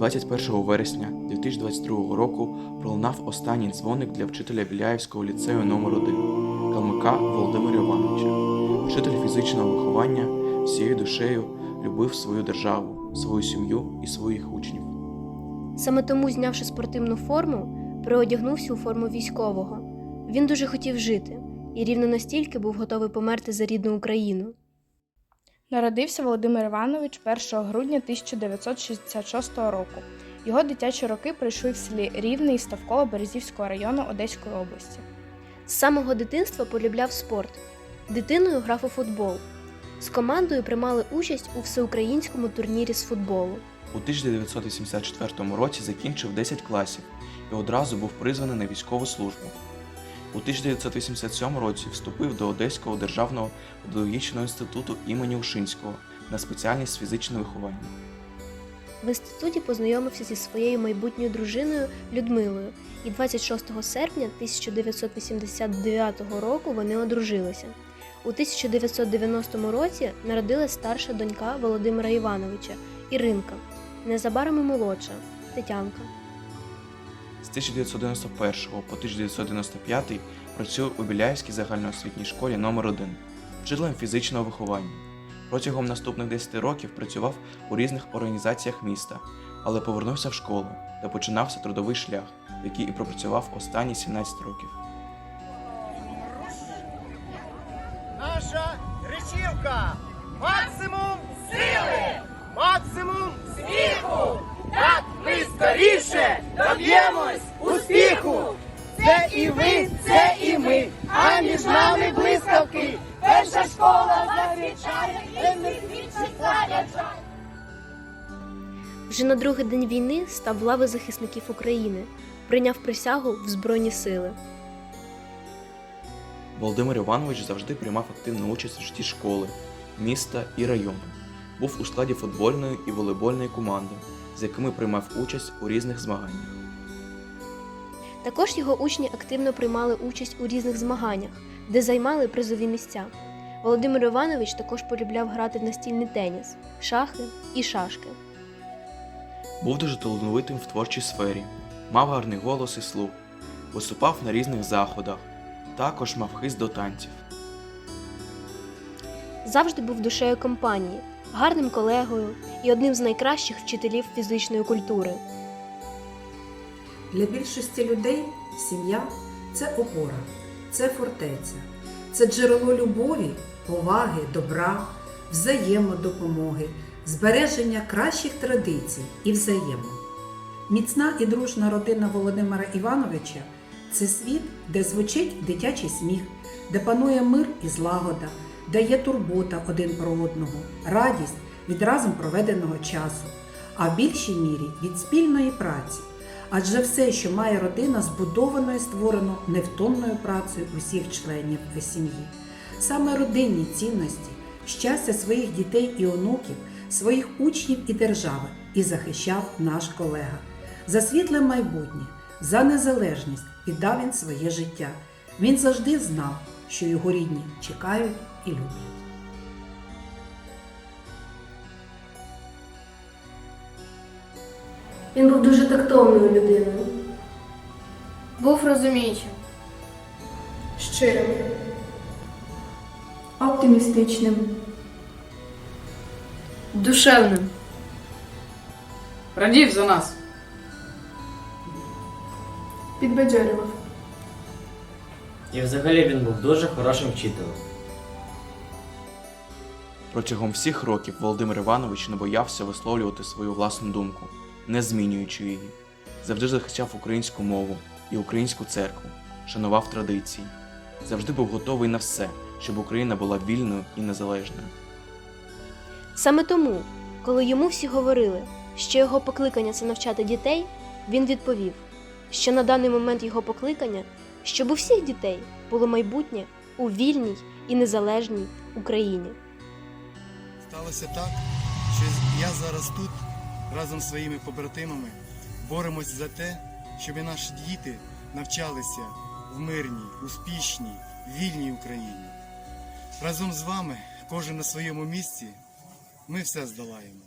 21 вересня 2022 року пролунав останній дзвоник для вчителя Біляївського ліцею номер 1 Калмика Володимира Івановича. Вчитель фізичного виховання всією душею любив свою державу, свою сім'ю і своїх учнів. Саме тому, знявши спортивну форму, переодягнувся у форму військового. Він дуже хотів жити і рівно настільки був готовий померти за рідну Україну. Народився Володимир Іванович 1 грудня 1966 року. Його дитячі роки пройшли в селі Рівне і Ставково Березівського району Одеської області. З самого дитинства полюбляв спорт. Дитиною грав у футбол. З командою приймали участь у всеукраїнському турнірі з футболу. У 1984 році закінчив 10 класів і одразу був призваний на військову службу. У 1987 році вступив до Одеського державного педагогічного інституту імені Ушинського на спеціальність фізичне виховання. В інституті познайомився зі своєю майбутньою дружиною Людмилою, і 26 серпня 1989 року вони одружилися. У 1990 році народилась старша донька Володимира Івановича Іринка, незабаром і молодша Тетянка. З 1991 по 1995 працює у Біляївській загальноосвітній школі номер 1 вчителем фізичного виховання. Протягом наступних 10 років працював у різних організаціях міста, але повернувся в школу, де починався трудовий шлях, який і пропрацював останні 17 років. Наша речівка максимум сили, максимум сміху. Скоріше доб'ємось успіху. Це і ви, це і ми, а між нами блискавки. Перша школа зустрічає, енергічно заряджає. Вже на другий день війни став в лави захисників України, прийняв присягу в Збройні сили. Володимир Іванович завжди приймав активну участь в житті школи, міста і району. Був у складі футбольної і волейбольної команди, з якими приймав участь у різних змаганнях. Також його учні активно приймали участь у різних змаганнях, де займали призові місця. Володимир Іванович також полюбляв грати в настільний теніс, шахи і шашки. Був дуже талановитим в творчій сфері, мав гарний голос і слух, виступав на різних заходах, також мав хист до танців. Завжди був душею компанії, гарним колегою і одним з найкращих вчителів фізичної культури. Для більшості людей сім'я це опора, це фортеця, це джерело любові, поваги, добра, взаємодопомоги, збереження кращих традицій і взаємин. Міцна і дружна родина Володимира Івановича це світ, де звучить дитячий сміх, де панує мир і злагода, де є турбота один про одного, радість від разом проведеного часу, а в більшій мірі від спільної праці. Адже все, що має родина, збудовано і створено невтомною працею усіх членів сім'ї. Саме родинні цінності, щастя своїх дітей і онуків, своїх учнів і держави і захищав наш колега. За світле майбутнє, за незалежність віддав він своє життя. Він завжди знав, що його рідні чекають і люблять. Він був дуже тактовною людиною. Був розуміючим, щирим, оптимістичним, душевним. Радів за нас. підбадьорював, І взагалі він був дуже хорошим вчителем. Протягом всіх років Володимир Іванович не боявся висловлювати свою власну думку, не змінюючи її. Завжди захищав українську мову і українську церкву, шанував традиції. Завжди був готовий на все, щоб Україна була вільною і незалежною. Саме тому, коли йому всі говорили, що його покликання це навчати дітей, він відповів, що на даний момент його покликання, щоб у всіх дітей було майбутнє у вільній і незалежній Україні. Сталося так, що я зараз тут разом з своїми побратимами боремось за те, щоб наші діти навчалися в мирній, успішній, вільній Україні. Разом з вами, кожен на своєму місці, ми все здолаємо.